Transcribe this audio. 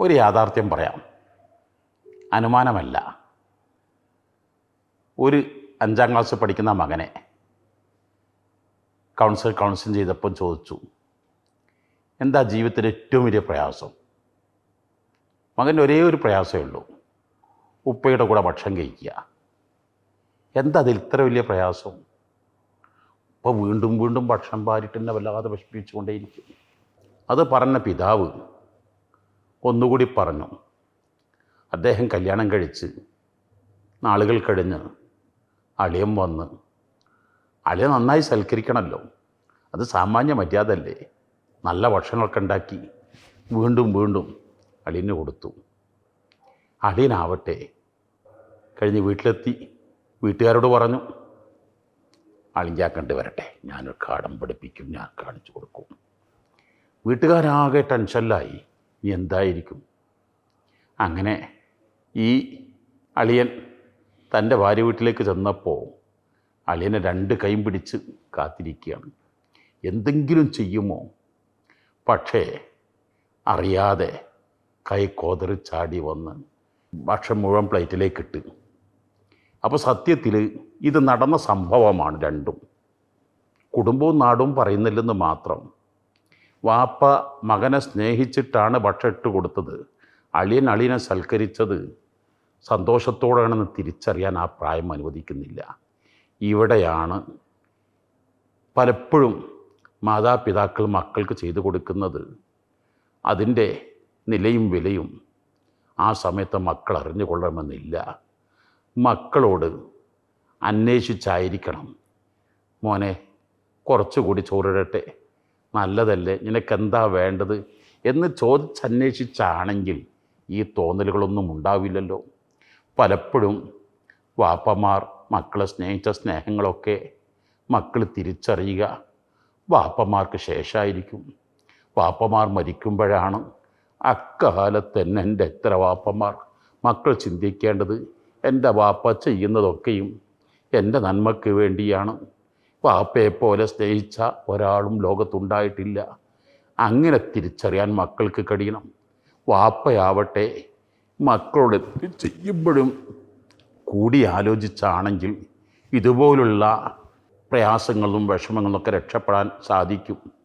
ഒരു യാഥാർത്ഥ്യം പറയാം. അനുമാനമല്ല. ഒരു അഞ്ചാം ക്ലാസ് പഠിക്കുന്ന മകനെ കൗൺസിൽ കൗൺസിൽ ചെയ്തപ്പോൾ ചോദിച്ചു എന്താ ജീവിതത്തിലെ ഏറ്റവും വലിയ പ്രയാസം? മകന്റെ ഒരേ ഒരു പ്രയാസമേ ഉള്ളൂ. ഉപ്പയുടെ കൂടെ ഭക്ഷണം കഴിക്കുക. എന്താ അതിൽ ഇത്ര വലിയ പ്രയാസം? ഇപ്പോൾ വീണ്ടും വീണ്ടും ഭക്ഷണം പാരിട്ട് തന്നെ വല്ലാതെ വിഷമിപ്പിച്ചുകൊണ്ടേയിരിക്കും. അത് പറഞ്ഞ പിതാവ് ഒന്നുകൂടി പറഞ്ഞു. അദ്ദേഹം കല്യാണം കഴിച്ച് നാളുകൾ കഴിഞ്ഞ് അളിയൻ വന്ന് അളിയ നന്നായി സൽക്കരിക്കണമല്ലോ അത് സാമാന്യ മര്യാദ അല്ലേ നല്ല ഭക്ഷണമൊക്കെ ഉണ്ടാക്കി. വീണ്ടും വീണ്ടും അളിയന് കൊടുത്തു. അളിയനാവട്ടെ. കഴിഞ്ഞ് വീട്ടിലെത്തി. വീട്ടുകാരോട് പറഞ്ഞു അളിഞ്ചാക്കണ്ട് വരട്ടെ. ഞാനൊരു കാടം പഠിപ്പിക്കും ഞാൻ കാണിച്ചു കൊടുക്കും. വീട്ടുകാരാകെ ടെൻഷനിലായി. എന്തായിരിക്കും? അങ്ങനെ ഈ അളിയൻ തന്റെ ഭാര്യ വീട്ടിലേക്ക് ചെന്നപ്പോൾ അളിയനെ രണ്ട് കൈയും പിടിച്ച് കാത്തിരിക്കുകയാണ്. എന്തെങ്കിലും ചെയ്യുമോ? പക്ഷേ അറിയാതെ കൈ കോതറി ചാടി വന്ന് ഭക്ഷണം മുഴുവൻ പ്ലേറ്റിലേക്ക് ഇട്ട്. അപ്പോൾ സത്യത്തിൽ ഇത് നടന്ന സംഭവമാണ് രണ്ടും. കുടുംബവും നാടും പറയുന്നില്ലെന്ന് മാത്രം വാപ്പ മകനെ സ്നേഹിച്ചിട്ടാണ് ഭക്ഷണം ഇട്ട് കൊടുത്തത്. അളിയൻ അളിയനെ സൽക്കരിച്ചത്. സന്തോഷത്തോടെയാണെന്ന് തിരിച്ചറിയാൻ ആ പ്രായം അനുവദിക്കുന്നില്ല. ഇവിടെയാണ് പലപ്പോഴും മാതാപിതാക്കൾ മക്കൾക്ക് ചെയ്തു കൊടുക്കുന്നത്. അതിന്റെ നിലയും വിലയും ആ സമയത്ത് മക്കൾ അറിഞ്ഞുകൊള്ളണമെന്നില്ല. മക്കളോട് അന്വേഷിച്ചായിരിക്കണം. മോനെ കുറച്ചുകൂടി ചോറിടട്ടെ. നല്ലതല്ലേ? നിനക്കെന്താ വേണ്ടത്? എന്ന് ചോദിച്ചന്വേഷിച്ചാണെങ്കിൽ ഈ തോന്നലുകളൊന്നും ഉണ്ടാവില്ലല്ലോ. പലപ്പോഴും വാപ്പമാർ മക്കളെ സ്നേഹിച്ച സ്നേഹങ്ങളൊക്കെ മക്കൾ തിരിച്ചറിയുക വാപ്പമാർക്ക് ശേഷമായിരിക്കും വാപ്പമാർ മരിക്കുമ്പോഴാണ് അക്കാലത്ത് തന്നെ എന്റെ എത്ര വാപ്പമാർ മക്കൾ ചിന്തിക്കേണ്ടത്? എന്റെ വാപ്പ ചെയ്യുന്നതൊക്കെയും എന്റെ നന്മയ്ക്ക് വേണ്ടിയാണ്. വാപ്പയെപ്പോലെ സ്നേഹിച്ച ഒരാളും ലോകത്തുണ്ടായിട്ടില്ല. അങ്ങനെ തിരിച്ചറിയാൻ മക്കൾക്ക് കഴിയണം. വാപ്പയാവട്ടെ മക്കളോട് ചെയ്യുമ്പോഴും കൂടി ആലോചിച്ചാണെങ്കിൽ ഇതുപോലുള്ള പ്രയാസങ്ങളും വിഷമങ്ങളും ഒക്കെ രക്ഷപ്പെടാൻ സാധിക്കും.